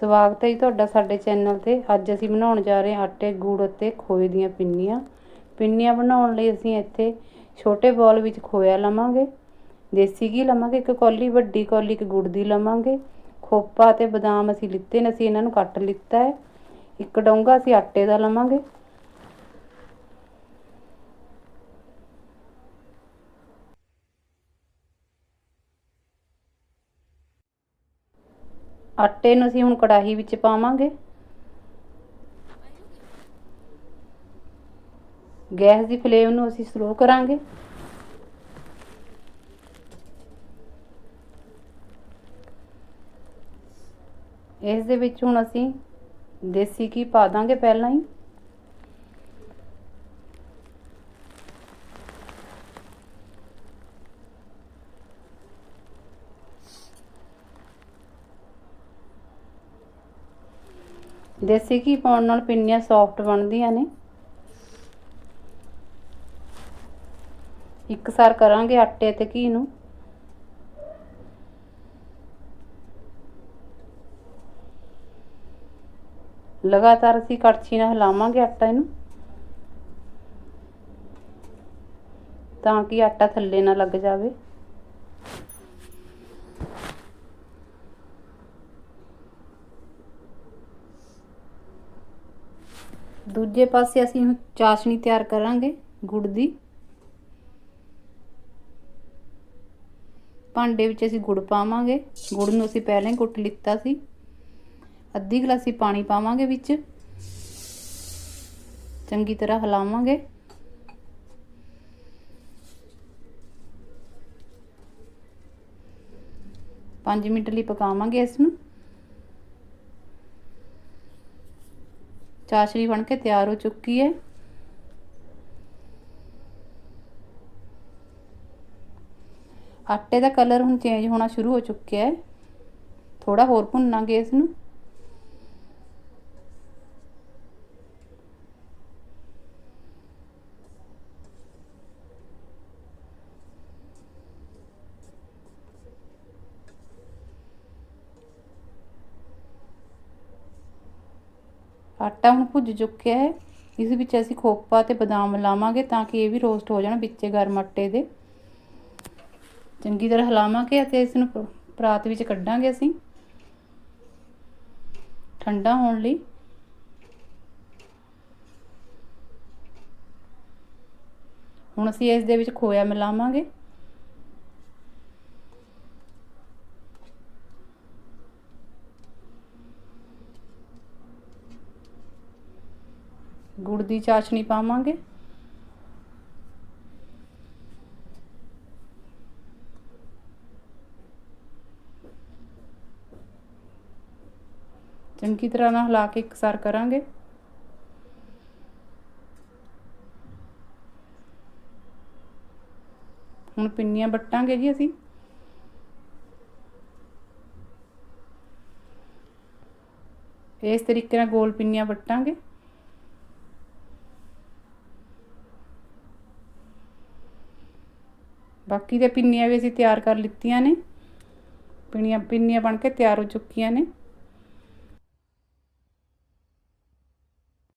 ਸਵਾਗਤ ਹੈ ਜੀ ਤੁਹਾਡਾ ਸਾਡੇ ਚੈਨਲ ਤੇ। ਅੱਜ ਅਸੀਂ ਬਣਾਉਣ ਜਾ ਰਹੇ ਹਾਂ ਆਟੇ, ਗੁੜ ਅਤੇ ਖੋਏ ਦੀਆਂ ਪਿੰਨੀਆਂ। ਪਿੰਨੀਆਂ ਬਣਾਉਣ ਲਈ ਅਸੀਂ ਇੱਥੇ ਛੋਟੇ ਬੌਲ ਵਿੱਚ ਖੋਇਆ ਲਵਾਂਗੇ। ਦੇਸੀ ਘੀ ਲਵਾਂਗੇ, ਇੱਕ ਕੌਲੀ, ਵੱਡੀ ਕੌਲੀ, ਇੱਕ ਗੁੜ ਦੀ ਲਵਾਂਗੇ। ਖੋਪਾ ਤੇ ਬਦਾਮ ਅਸੀਂ ਲਿੱਤੇ ਨੇ, ਅਸੀਂ ਇਹਨਾਂ ਨੂੰ ਕੱਟ ਲਿੱਤਾ ਹੈ। ਇੱਕ ਡੋਂਗਾ ਅਸੀਂ ਆਟੇ ਦਾ ਲਵਾਂਗੇ। ਆਟੇ ਨੂੰ ਅਸੀਂ ਹੁਣ ਕੜਾਹੀ ਵਿੱਚ ਪਾਵਾਂਗੇ। ਗੈਸ ਦੀ ਫਲੇਮ ਨੂੰ ਅਸੀਂ ਸਲੋ ਕਰਾਂਗੇ। ਇਸ ਦੇ ਵਿੱਚ ਹੁਣ ਅਸੀਂ ਦੇਸੀ ਘੀ ਪਾ ਦਾਂਗੇ ਪਹਿਲਾਂ ਹੀ। ਦੇਸੀ ਘੀ ਪਾਉਣ ਨਾਲ ਪਿੰਨੀਆਂ ਸੌਫਟ ਬਣਦੀਆਂ ਨੇ। ਇਕਸਾਰ ਕਰਾਂਗੇ ਆਟੇ ਤੇ ਘੀ ਨੂੰ। ਲਗਾਤਾਰ ਅਸੀਂ ਕੜਛੀ ਨਾਲ ਹਿਲਾਵਾਂਗੇ ਆਟਾ ਇਹਨੂੰ। ਤਾਂ ਕਿ ਆਟਾ ਥੱਲੇ ਨਾ ਲੱਗ ਜਾਵੇ। ਦੂਜੇ ਪਾਸੇ ਅਸੀਂ ਹੁਣ ਚਾਸ਼ਣੀ ਤਿਆਰ ਕਰਾਂਗੇ ਗੁੜ ਦੀ। ਭਾਂਡੇ ਵਿੱਚ ਅਸੀਂ ਗੁੜ ਪਾਵਾਂਗੇ। ਗੁੜ ਨੂੰ ਅਸੀਂ ਪਹਿਲਾਂ ਹੀ ਕੁੱਟ ਲਿੱਤਾ ਸੀ। ਅੱਧੀ ਗਲਾਸੀ ਪਾਣੀ ਪਾਵਾਂਗੇ ਵਿੱਚ। ਚੰਗੀ ਤਰ੍ਹਾਂ ਹਿਲਾਵਾਂਗੇ। ਪੰਜ ਮਿੰਟ ਲਈ ਪਕਾਵਾਂਗੇ ਇਸ ਨੂੰ। ਚਾਸ਼ਨੀ ਬਣ ਕੇ ਤਿਆਰ ਹੋ ਚੁੱਕੀ ਹੈ। ਆਟੇ ਦਾ ਕਲਰ ਹੁਣ ਚੇਂਜ ਹੋਣਾ ਸ਼ੁਰੂ ਹੋ ਚੁੱਕਿਆ ਹੈ। ਥੋੜਾ ਹੋਰ ਭੁੰਨਾਂਗੇ ਇਸ ਨੂੰ ਆਟਾ ਹੁਣ ਭੁੱਜ ਚੁੱਕਿਆ ਹੈ। ਇਸ ਵਿੱਚ ਅਸੀਂ ਖੋਪਾ ਤੇ ਬਦਾਮ ਲਾਵਾਂਗੇ ਤਾਂ ਕਿ ਇਹ ਵੀ ਰੋਸਟ ਹੋ ਜਾਣ ਵਿੱਚੇ ਗਰਮ ਆਟੇ ਦੇ। ਚੰਗੀ ਤਰ੍ਹਾਂ ਹਿਲਾਵਾਂਗੇ ਅਤੇ ਇਸ ਨੂੰ ਪਰਾਤ ਵਿੱਚ ਕੱਢਾਂਗੇ ਅਸੀਂ। ਠੰਡਾ ਹੋਣ ਲਈ। ਹੁਣ ਅਸੀਂ ਇਸ ਦੇ ਵਿੱਚ ਖੋਇਆ ਮਿਲਾਵਾਂਗੇ। ਗੁੜ ਦੀ ਚਾਸ਼ਨੀ ਪਾਵਾਂਗੇ। ਚੰਗੀ ਤਰ੍ਹਾਂ ਨਾਲ ਹਿਲਾ ਕੇ ਇਕਸਾਰ ਕਰਾਂਗੇ। ਹੁਣ ਪਿੰਨੀਆਂ ਵੱਟਾਂਗੇ ਜੀ ਅਸੀਂ। ਇਸ ਤਰੀਕੇ ਨਾਲ ਗੋਲ ਪਿੰਨੀਆਂ ਵੱਟਾਂਗੇ। ਬਾਕੀ ਦੇ ਪਿੰਨੀਆਂ ਵੀ ਅਸੀਂ ਤਿਆਰ ਕਰ ਲਿੱਤੀਆਂ ਨੇ। ਪਿੰਨੀਆਂ ਪਿੰਨੀਆਂ ਬਣ ਕੇ ਤਿਆਰ ਹੋ ਚੁੱਕੀਆਂ ਨੇ।